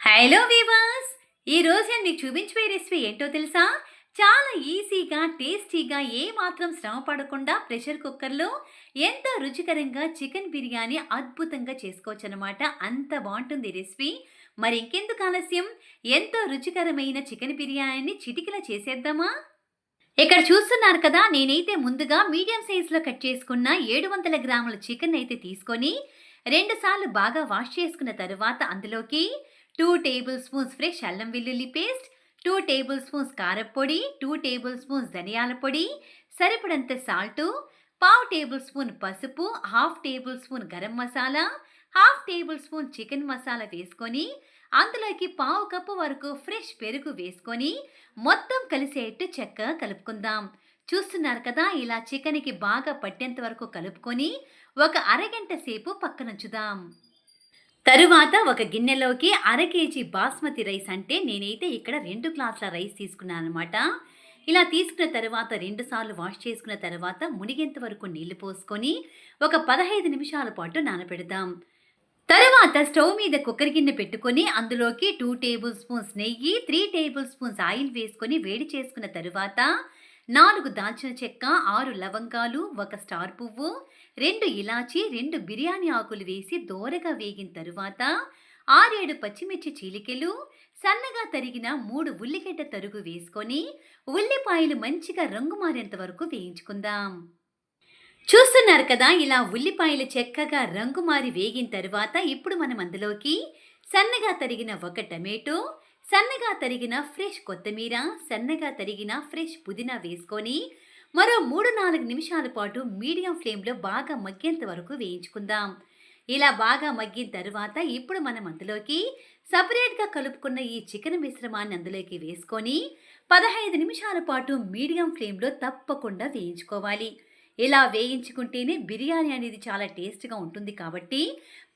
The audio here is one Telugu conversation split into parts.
హలో వీవర్స్ ఈరోజు నేను మీకు చూపించే రెసిపీ ఏంటో తెలుసా? చాలా ఈజీగా టేస్టీగా ఏమాత్రం శ్రమ పడకుండా ప్రెషర్ కుక్కర్లో ఎంతో రుచికరంగా చికెన్ బిర్యానీ అద్భుతంగా చేసుకోవచ్చు అనమాట అంత బాగుంటుంది రెసిపీ మరి ఇంకెందుకు ఆలస్యం? ఎంతో రుచికరమైన చికెన్ బిర్యానీని చిటికల చేసేద్దామా? ఇక్కడ చూస్తున్నారు కదా నేనైతే ముందుగా మీడియం సైజులో కట్ చేసుకున్న ఏడు వందల గ్రాముల చికెన్ అయితే తీసుకొని రెండుసార్లు బాగా వాష్ చేసుకున్న తరువాత అందులోకి టూ టేబుల్ స్పూన్స్ ఫ్రెష్ అల్లం వెల్లుల్లి పేస్ట్ టూ టేబుల్ స్పూన్స్ కారపొడి టూ టేబుల్ స్పూన్స్ ధనియాల పొడి సరిపడంత సాల్టు పావు టేబుల్ స్పూన్ పసుపు half table spoon garam masala half table spoon chicken masala వేసుకొని అందులోకి పావు కప్పు వరకు ఫ్రెష్ పెరుగు వేసుకొని మొత్తం కలిసేట్టు చక్కగా కలుపుకుందాం. చూస్తున్నారు కదా ఇలా చికెన్కి బాగా పట్టేంత వరకు కలుపుకొని ఒక అరగంట సేపు పక్కనుంచుదాం తరువాత ఒక గిన్నెలోకి అర కేజీ బాస్మతి రైస్ అంటే నేనైతే ఇక్కడ రెండు గ్లాసుల రైస్ తీసుకున్నాను అనమాట ఇలా తీసుకున్న తర్వాత రెండు సార్లు వాష్ చేసుకున్న తర్వాత మునిగేంత వరకు నీళ్ళు పోసుకొని ఒక పదహైదు నిమిషాల పాటు నానబెడదాం. తరువాత స్టవ్ మీద కుక్కర్ గిన్నె పెట్టుకొని అందులోకి టూ టేబుల్ స్పూన్స్ నెయ్యి త్రీ టేబుల్ స్పూన్స్ ఆయిల్ వేసుకొని వేడి చేసుకున్న తరువాత నాలుగు దాల్చిన చెక్క ఆరు లవంగాలు ఒక స్టార్ పువ్వు రెండు ఇలాచి రెండు బిర్యానీ ఆకులు వేసి దోరగా వేగిన తరువాత ఆరేడు పచ్చిమిర్చి చీలికలు సన్నగా తరిగిన మూడు ఉల్లిగడ్డ తరుగు వేసుకొని ఉల్లిపాయలు మంచిగా రంగు మారేంత వరకు వేయించుకుందాం. చూస్తున్నారు కదా ఇలా ఉల్లిపాయలు చక్కగా రంగు మారి వేగిన తరువాత ఇప్పుడు మనం అందులోకి సన్నగా తరిగిన ఒక టమాటో సన్నగా తరిగిన ఫ్రెష్ కొత్తిమీర సన్నగా తరిగిన ఫ్రెష్ పుదీనా వేసుకొని మరో మూడు నాలుగు నిమిషాల పాటు మీడియం ఫ్లేమ్లో బాగా మగ్గేంత వరకు వేయించుకుందాం. ఇలా బాగా మగ్గిన తరువాత ఇప్పుడు మనం అందులోకి సపరేట్గా కలుపుకున్న ఈ చికెన్ మిశ్రమాన్ని అందులోకి వేసుకొని పదహైదు నిమిషాల పాటు మీడియం ఫ్లేమ్లో తప్పకుండా వేయించుకోవాలి. ఇలా వేయించుకుంటేనే బిర్యానీ అనేది చాలా టేస్ట్గా ఉంటుంది కాబట్టి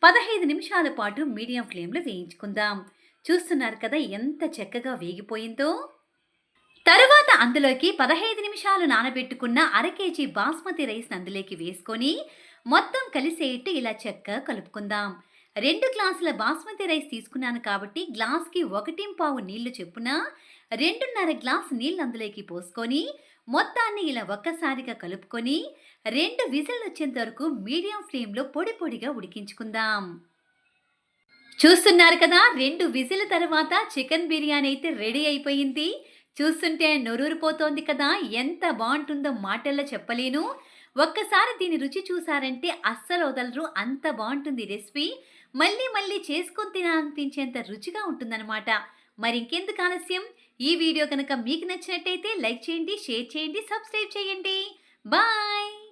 పదహైదు నిమిషాల పాటు మీడియం ఫ్లేమ్లో వేయించుకుందాం. చూస్తున్నారు కదా ఎంత చక్కగా వేగిపోయిందో? తరువాత అందులోకి పదహైదు నిమిషాలు నానబెట్టుకున్న అర కేజీ బాస్మతి రైస్ అందులోకి వేసుకొని మొత్తం కలిసేట్టు ఇలా చక్కగా కలుపుకుందాం. రెండు గ్లాసుల బాస్మతి రైస్ తీసుకున్నాను కాబట్టి గ్లాస్కి ఒకటి పావు నీళ్ళు చెప్పున రెండున్నర గ్లాస్ నీళ్ళు అందులోకి పోసుకొని మొత్తాన్ని ఇలా ఒక్కసారిగా కలుపుకొని రెండు విజిల్ వచ్చేంత వరకు మీడియం ఫ్లేమ్లో పొడి పొడిగా ఉడికించుకుందాం. చూస్తున్నారు కదా రెండు విజిల్ తర్వాత చికెన్ బిర్యానీ అయితే రెడీ అయిపోయింది. చూస్తుంటే నొరూరిపోతోంది కదా ఎంత బాగుంటుందో మాటల్లో చెప్పలేను. ఒక్కసారి దీని రుచి చూసారంటే అస్సలు వదలరు అంత బాగుంటుంది రెసిపీ. మళ్ళీ మళ్ళీ చేసుకొని తినాలనిపించేంత రుచిగా ఉంటుందన్నమాట. మరి ఇంకెందుకు ఆలస్యం? ఈ వీడియో కనుక మీకు నచ్చినట్టయితే లైక్ చేయండి షేర్ చేయండి సబ్స్క్రైబ్ చేయండి. బాయ్!